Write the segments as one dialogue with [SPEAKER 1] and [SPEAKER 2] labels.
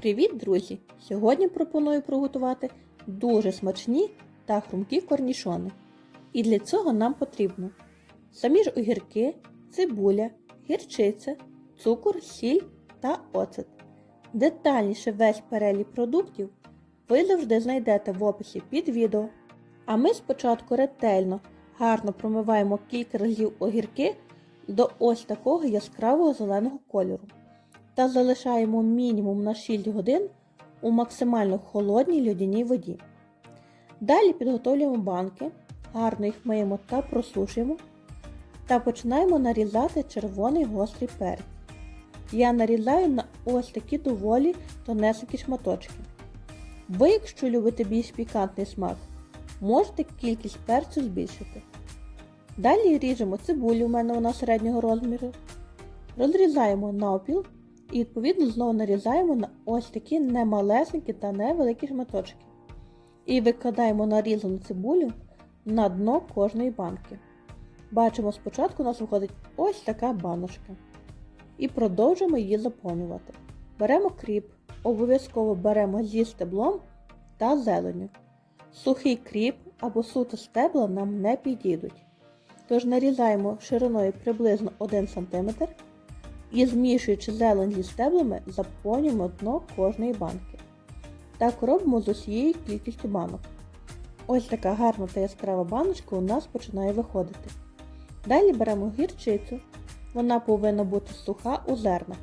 [SPEAKER 1] Привіт, друзі! Сьогодні пропоную приготувати дуже смачні та хрумкі корнішони. І для цього нам потрібно самі ж огірки, цибуля, гірчиця, цукор, сіль та оцет. Детальніше весь перелік продуктів ви завжди знайдете в описі під відео. А ми спочатку ретельно, гарно промиваємо кілька разів огірки до ось такого яскравого зеленого кольору та залишаємо мінімум на 6 годин у максимально холодній льодяній воді. Далі підготовлюємо банки, гарно їх миємо та просушуємо та починаємо нарізати червоний гострий перець. Я нарізаю на ось такі доволі тонесенькі шматочки. Ви, якщо любите більш пікантний смак, можете кількість перцю збільшити. Далі ріжемо цибулю, у мене вона середнього розміру. Розрізаємо навпіл і відповідно знову нарізаємо на ось такі немалесенькі та невеликі шматочки. І викладаємо нарізану цибулю на дно кожної банки. Бачимо, спочатку у нас виходить ось така баночка. І продовжуємо її заповнювати. Беремо кріп, обов'язково беремо зі стеблом та зеленю. Сухий кріп або суто стебла нам не підійдуть. Тож нарізаємо шириною приблизно 1 см і змішуючи зелень зі стеблами, заповнюємо дно кожної банки. Так робимо з усією кількістю банок. Ось така гарна та яскрава баночка у нас починає виходити. Далі беремо гірчицю, вона повинна бути суха у зернах.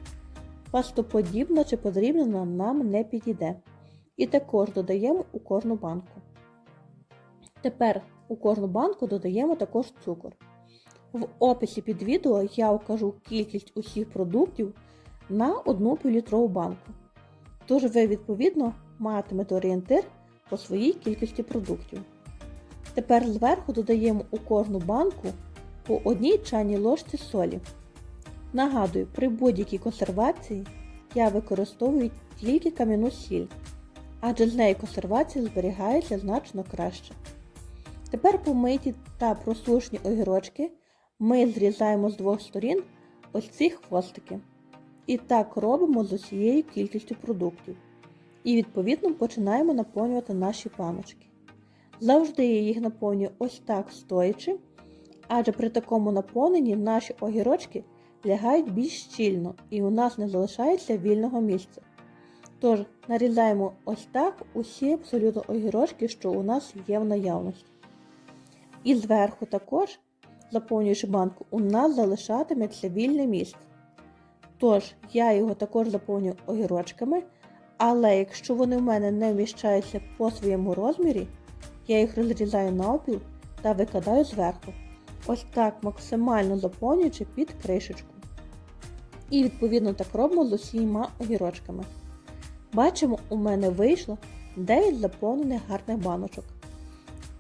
[SPEAKER 1] Пастоподібна чи подрібнена нам не підійде. І також додаємо у кожну банку. Тепер у кожну банку додаємо також цукор. В описі під відео я укажу кількість усіх продуктів на одну півлітрову банку. Тож ви, відповідно, матимете орієнтир по своїй кількості продуктів. Тепер зверху додаємо у кожну банку по одній чайній ложці солі. Нагадую, при будь-якій консервації я використовую тільки кам'яну сіль, адже з нею консервація зберігається значно краще. Тепер помиті та просушені огірочки ми зрізаємо з двох сторін ось ці хвостики. І так робимо з усією кількістю продуктів. І відповідно починаємо наповнювати наші паночки. Завжди я їх наповнюю ось так стоячи, адже при такому наповненні наші огірочки лягають більш щільно і у нас не залишається вільного місця. Тож, нарізаємо ось так усі абсолютно огірочки, що у нас є в наявності. І зверху також заповнюючи банку, у нас залишатиметься вільне місце. Тож, я його також заповнюю огірочками, але якщо вони в мене не вміщаються по своєму розмірі, я їх розрізаю навпіл та викладаю зверху. Ось так максимально заповнюючи під кришечку. І відповідно так робимо з усіма огірочками. Бачимо, у мене вийшло 9 заповнених гарних баночок.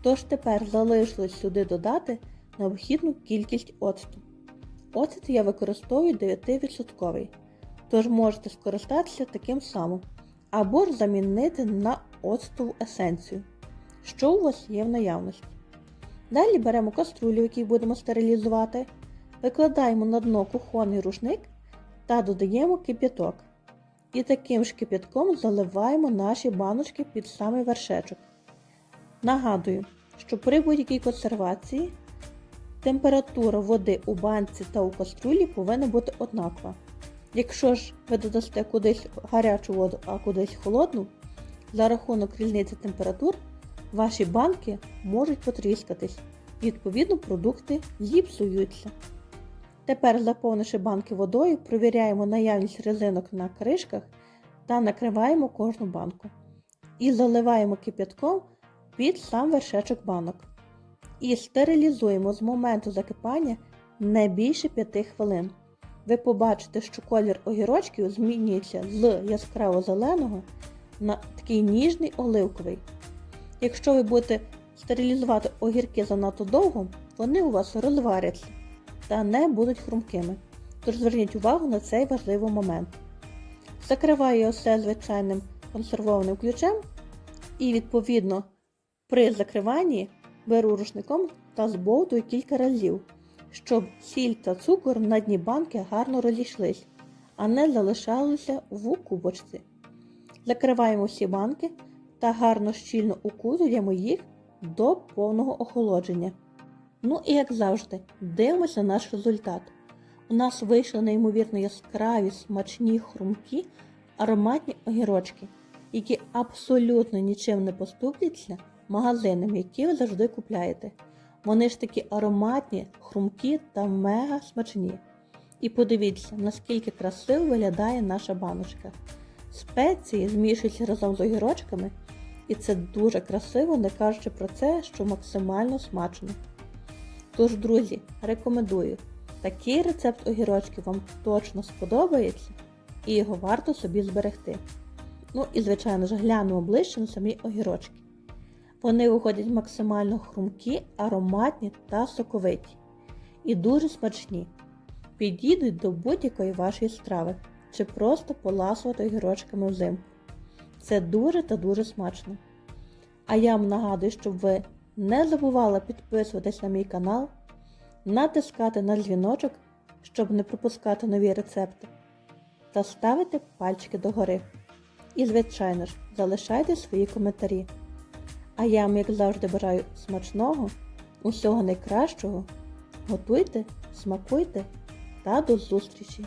[SPEAKER 1] Тож тепер залишилось сюди додати необхідну кількість оцту. Оцет я використовую 9%, тож можете скористатися таким самим, або ж замінити на оцтову есенцію, що у вас є в наявності. Далі беремо каструлю, який будемо стерилізувати, викладаємо на дно кухонний рушник та додаємо кип'яток. І таким ж кип'ятком заливаємо наші баночки під самий вершечок. Нагадую, що при будь-якій консервації Температура води у банці та у каструлі повинна бути однакова. Якщо ж ви додасте кудись гарячу воду, а кудись холодну, за рахунок різниці температур ваші банки можуть потріскатись, відповідно, продукти зіпсуються. Тепер, заповнивши банки водою, провіряємо наявність резинок на кришках та накриваємо кожну банку. І заливаємо кип'ятком під сам вершечок банок і стерилізуємо з моменту закипання не більше 5 хвилин. Ви побачите, що колір огірочків змінюється з яскраво зеленого на такий ніжний оливковий. Якщо ви будете стерилізувати огірки занадто довго, вони у вас розваряться та не будуть хрумкими. Тож зверніть увагу на цей важливий момент. Закриваю все звичайним консервованим ключем і, відповідно, при закриванні Беру рушником та збовтую кілька разів, щоб сіль та цукор на дні банки гарно розійшлись, а не залишалися в кубочці. Закриваємо всі банки та гарно щільно укутуємо їх до повного охолодження. Ну і як завжди, дивимося на наш результат. У нас вийшли неймовірно яскраві, смачні, хрумкі, ароматні огірочки, які абсолютно нічим не поступляться магазинам, які ви завжди купляєте. Вони ж такі ароматні, хрумкі та мега смачні. І подивіться, наскільки красиво виглядає наша баночка. Спеції змішуються разом з огірочками, і це дуже красиво, не кажучи про це, що максимально смачно. Тож, друзі, рекомендую. Такий рецепт огірочків вам точно сподобається і його варто собі зберегти. Ну і, звичайно ж, глянемо ближче на самі огірочки. Вони виходять максимально хрумкі, ароматні та соковиті. І дуже смачні. Підійдуть до будь-якої вашої страви чи просто поласувати огірочками взимку. Це дуже та дуже смачно. А я вам нагадую, щоб ви не забували підписуватись на мій канал, натискати на дзвіночок, щоб не пропускати нові рецепти, та ставити пальчики догори. І, звичайно ж, залишайте свої коментарі. А я вам, як завжди, бажаю смачного, усього найкращого. Готуйте, смакуйте та до зустрічі!